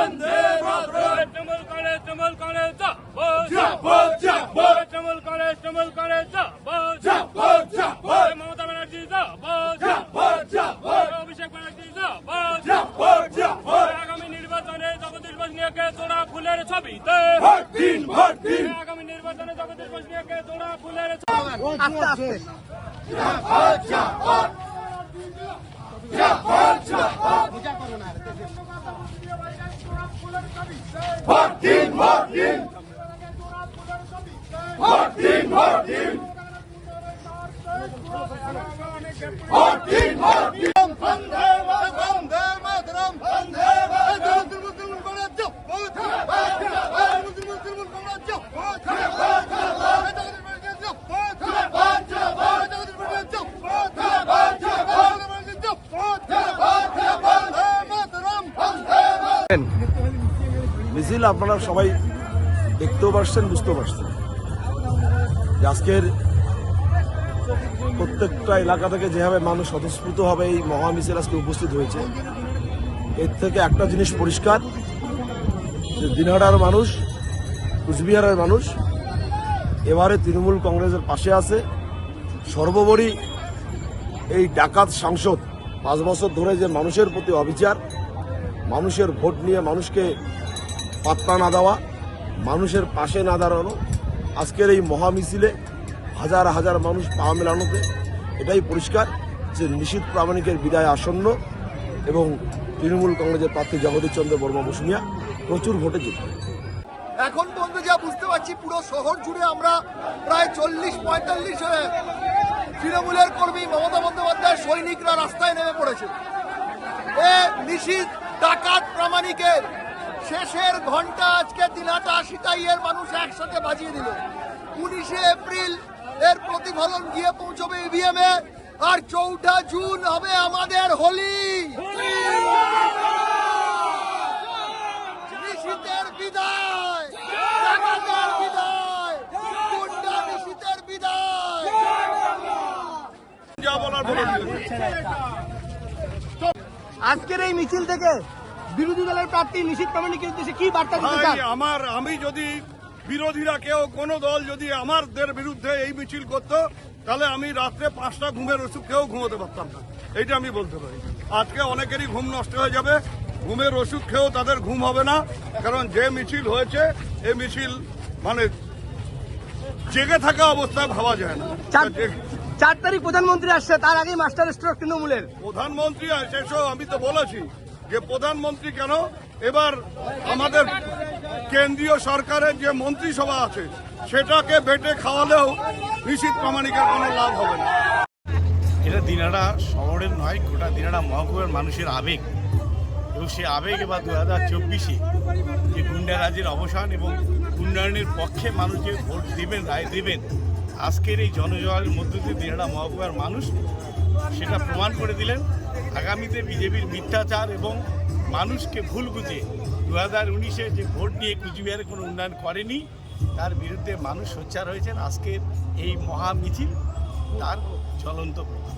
বন্দে মাতরম তৃণমূল কংগ্রেস তৃণমূল কংগ্রেস জিন্দাবাদ জিন্দাবাদ তৃণমূল কংগ্রেস তৃণমূল কংগ্রেস জিন্দাবাদ জিন্দাবাদ জিন্দাবাদ মমতা ব্যানার্জি জিন্দাবাদ জিন্দাবাদ জিন্দাবাদ অভিষেক ব্যানার্জি জিন্দাবাদ জিন্দাবাদ জিন্দাবাদ আগামী নির্বাচনে জগদীশ বসনিয়াকে জোড়া ফুলের ছবিতে ভোট দিন ভোট দিন আগামী নির্বাচনে জগদীশ বসনিয়াকে জোড়া ফুলের ছবি আস্তে আস্তে জিন্দাবাদ জিন্দাবাদ জিন্দাবাদ জিন্দাবাদ পূজা করুন আর Martin, Martin! Martin, Martin! Martin, Martin! Vande Mataram, Vande Mataram, Vande Mataram! Muslim Muslim Muslim Jump! Muslim Muslim Muslim Jump! Thank you. মিছিল আপনারা সবাই দেখতেও পারছেন, বুঝতেও পারছেন। যে আজকের প্রত্যেকটা এলাকা থেকে যেভাবে মানুষ স্বতঃস্ফূর্তভাবে এই মহা মিছিল আজকে উপস্থিত হয়েছে, এর থেকে একটা জিনিস পরিষ্কার, যে দিনহাটার মানুষ, কুচবিহারের মানুষ, এবারে তৃণমূল কংগ্রেসের পাশে আছে। সর্বোপরি এই ডাকাত সাংসদ, পাঁচ বছর ধরে যে মানুষের প্রতি অবিচার, মানুষের ভোট নিয়ে মানুষকে পাত্তা না দেওয়া, মানুষের পাশে না দাঁড়ানো, আজকের এই মহা মিছিলে হাজার হাজার মানুষ পা মেলানোতে এটাই পরিষ্কার যে নিশীত প্রামাণিকের বিদায় আসন্ন এবং তৃণমূল কংগ্রেসের প্রার্থী জগদীশ চন্দ্র বর্মা বসুনিয়া প্রচুর ভোটে জিতবে। এখন পর্যন্ত যা বুঝতে পারছি, পুরো শহর জুড়ে আমরা প্রায় চল্লিশ, পঁয়তাল্লিশ তৃণমূলের কর্মী মমতা বন্দ্যোপাধ্যায় সৈনিকরা রাস্তায় নেমে পড়েছে। এ নিশীত ডাকাত প্রামাণিকের শেষের ঘণ্টা আজকে দিনাটা সিতাইয়ের মানুষ একসাথে বাজিয়ে দিল। উনিশে এপ্রিল এর প্রতিফলন গিয়ে পৌঁছবে ইভিএম এ। আর চৌঠা জুন হবে আমাদের হোলি। নিশীতের বিদায়। বিদায়। নিশীতের বিদায়। আজকের এই মিছিল থেকে বিরোধী দলের প্রার্থী নিশীত প্রামাণিকের উদ্দেশ্যে কি বার্তা দিতে চান? আমার আমি যদি বিরোধীরা কেউ কোনো দল যদি আমাদের বিরুদ্ধে এই মিছিল করতো তাহলে আমি রাত্রে পাঁচটা ঘুমের ওষুধ খেয়েও ঘুমোতে পারতাম না। এইটা আমি বলতে পারি। আজকে অনেকেরই ঘুম নষ্ট হয়ে যাবে। ঘুমের ওষুধ খেয়েও তাদের ঘুম হবে না। কারণ যে মিছিল হয়েছে এই মিছিল মানে জেগে থাকা অবস্থায় ভাবা যায় না। চার- তারিখ প্রধানমন্ত্রী আসছে তার আগেই মাস্টার স্ট্রোক তৃণমূলের। প্রধানমন্ত্রী শেষও আমি তো বলেছি। যে প্রধানমন্ত্রী কেন? এবার আমাদের কেন্দ্রীয় সরকারের যে মন্ত্রিসভা আছে, সেটাকে বেটে খাওয়ালেও নিশ্চিত প্রামাণিকের কোনো লাভ হবে না। এটা দিনাটা শহরের নয়, গোটা দিনাটা মহকুমার মানুষের আবেগ। এবং সেই আবেগ এবার দু হাজার চব্বিশে যে গুন্ডারাজের অবসান এবং উন্নয়নের পক্ষে মানুষ যে ভোট দেবেন, রায় দেবেন আজকের এই জনজয়ের মধ্য দিয়ে দিনাটা মহকুমার মানুষ সেটা প্রমাণ করে দিলেন। আগামীতে বিজেপির মিথ্যাচার এবং মানুষকে ভুল বুঝে দু হাজার উনিশে যে ভোট নিয়ে কুচবিহারে কোনো উন্নয়ন করেনি, তার বিরুদ্ধে মানুষ সোচ্চার হয়েছেন। আজকের এই মহা মিছিল তার চলন্ত প্রমাণ